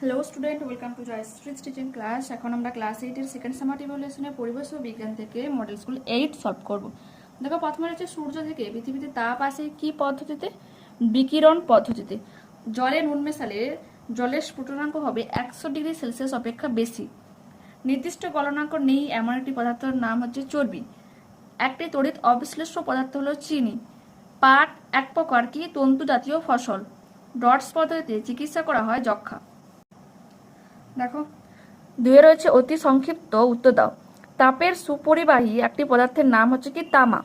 Hello student welcome to Jayashree teaching class এখন আমরা class এইটের সেকেন্ড সামার ইভলিউশনের পরিবেশ ও বিজ্ঞান থেকে মডেল স্কুল এইট সলভ করব। দেখো, প্রথমে হচ্ছে সূর্য থেকে পৃথিবীতে তাপ আসে কি পদ্ধতিতে? বিকিরণ পদ্ধতিতে। জলে নুন মেশালে জলের স্ফুটনাঙ্ক হবে একশো ডিগ্রি সেলসিয়াস অপেক্ষা বেশি। নির্দিষ্ট গলনাঙ্ক নেই, এমন একটি পদার্থের নাম হচ্ছে চর্বি। একটি তড়িৎ অবিশ্লেষ্য পদার্থ হলো চিনি। পাট এক প্রকার কি? তন্তু জাতীয় ফসল। ডটস পদ্ধতিতে চিকিৎসা করা হয় যক্ষা দুয়ে রয়েছে অতি সংক্ষিপ্ত উত্তর দাও। তাপের সুপরিবাহী একটি পদার্থের নাম হচ্ছে কি তামা।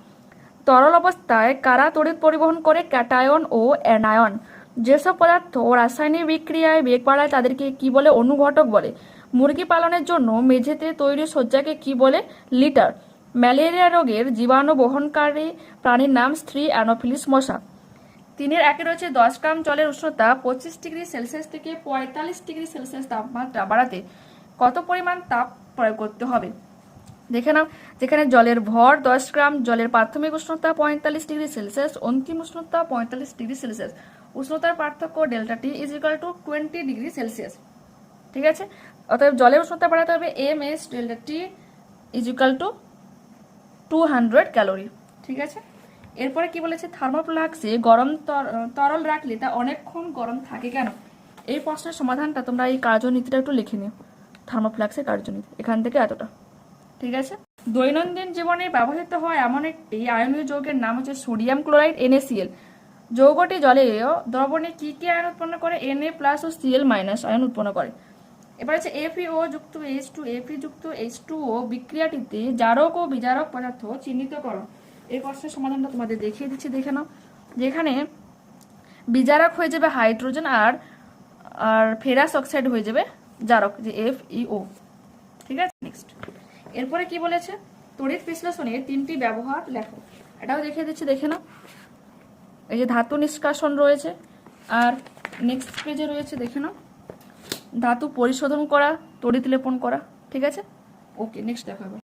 তরল অবস্থায় কারা তড়িৎ পরিবহন করে? ক্যাটায়ন ও অ্যানায়ন। যেসব পদার্থ রাসায়নিক বিক্রিয়ায় বেগ বাড়ায় তাদেরকে কি বলে? অনুঘটক বলে। মুরগি পালনের জন্য মেঝেতে তৈরি শয্যাকে কি বলে? লিটার। ম্যালেরিয়া রোগের জীবাণু বহনকারী প্রাণীর নাম স্ত্রী অ্যানোফিলিস মশা। তিনের একে রয়েছে দশ গ্রাম জলের উষ্ণতা পঁচিশ ডিগ্রি সেলসিয়াস থেকে পঁয়তাল্লিশ ডিগ্রি সেলসিয়াস তাপমাত্রা বাড়াতে কত পরিমাণ তাপ প্রয়োগ করতে হবে? দেখে নাও, যেখানে জলের ভর দশ গ্রাম, জলের প্রাথমিক উষ্ণতা পঁয়তাল্লিশ ডিগ্রি সেলসিয়াস, অন্তিম উষ্ণতা পঁয়তাল্লিশ ডিগ্রি সেলসিয়াস। উষ্ণতার পার্থক্য delta T is equal to twenty degree Celsius. ঠিক আছে? অতএব জলের উষ্ণতা বাড়াতে হবে M S delta T is equal to two hundred calorie ঠিক আছে? এরপরে কি বলেছে? থার্মোপ্লাক্সে গরম তর- তরল রাখলে তা অনেকক্ষণ গরম থাকে কেন? এই প্রশ্নের সমাধানটা তোমরা এই কার্যনীতিটা একটু লিখে নিও। থার্মোপ্লাক্সের কার্যনীতি, এখান থেকে এতটা। ঠিক আছে? দৈনন্দিন জীবনে ব্যবহৃত হয় এমন একটি আয়নীয় যৌগের নাম হচ্ছে সোডিয়াম ক্লোরাইড এনএসিএল যৌগটি জলে দ্রবণে কি কি আয়ন উৎপন্ন করে? এনএ প্লাস ও সিএল মাইনাস আয়ন উৎপন্ন করে। এবার হচ্ছে এফিও যুক্ত এইচ টু এফি যুক্ত এইচ টু ও বিক্রিয়াটিতে জারক ও বিজারক পদার্থ চিহ্নিত করো এই প্রশ্নের সমাধানটা তোমাদের দেখিয়ে দিচ্ছি, দেখে নাও। যেখানে বিজারক হয়ে যাবে হাইড্রোজেন আর আর ফেরাস অক্সাইড হয়ে যাবে জারক, যে এফ ও ঠিক আছে? নেক্সট এরপরে কি বলেছে? তড়িৎ বিশ্লেষণে তিনটি ব্যবহার লেখো। এটাও দেখিয়ে দিচ্ছি, দেখে নাও। এই যে ধাতু নিষ্কাশন রয়েছে, আর নেক্সট পেজে রয়েছে, দেখে নাও। ধাতু পরিশোধন করা, তড়িৎ লেপন করা। ঠিক আছে? ওকে নেক্সট দেখো এবার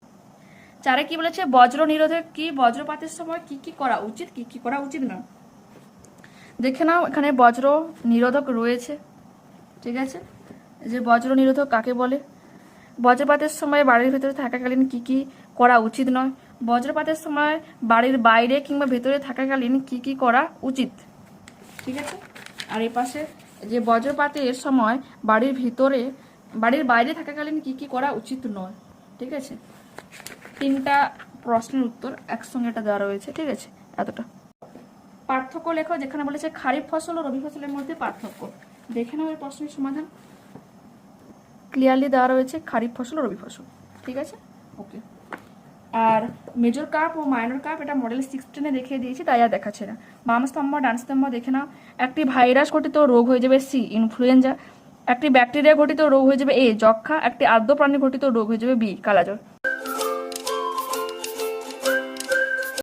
চারে কি বলেছে, বজ্র নিরোধক কি বজ্রপাতের সময় কি কি করা উচিত, কি কি করা উচিত না? দেখে নাও, এখানে বজ্র নিরোধক রয়েছে, ঠিক আছে? যে বজ্র নিরোধক কাকে বলে? বজ্রপাতের সময় বাড়ির ভেতরে থাকাকালীন কি কি করা উচিত নয়। বজ্রপাতের সময় বাড়ির বাইরে কিংবা ভেতরে থাকাকালীন কি কি করা উচিত, ঠিক আছে? আর এ পাশে যে বজ্রপাতের সময় বাড়ির ভিতরে, বাড়ির বাইরে থাকাকালীন কি কি করা উচিত নয়, ঠিক আছে? তিনটা প্রশ্নের উত্তর একসঙ্গে এটা দেওয়া রয়েছে, ঠিক আছে? এতটা। পার্থক্য লেখো, যেখানে বলেছে খারিফ ফসল ও রবি ফসলের মধ্যে পার্থক্য। দেখে নাও এই প্রশ্নের সমাধান। ক্লিয়ারলি দেওয়া রয়েছে খারিফ ফসল ও রবি ফসল, ঠিক আছে? ওকে আর মেজর কাপ ও মাইনর কাপ এটা মডেল সিক্সটিনে দেখিয়ে দিয়েছি, তাই আর দেখাচ্ছে না। বাম স্তম্ভ ডান স্তম্ভ দেখে নাও। একটি ভাইরাস ঘটিত রোগ হয়ে যাবে সি ইনফ্লুয়েঞ্জা একটি ব্যাকটেরিয়া ঘটিত রোগ হয়ে যাবে এ যক্ষা একটি আদ্য প্রাণী ঘটিত রোগ হয়ে যাবে বি কালাজ্বর।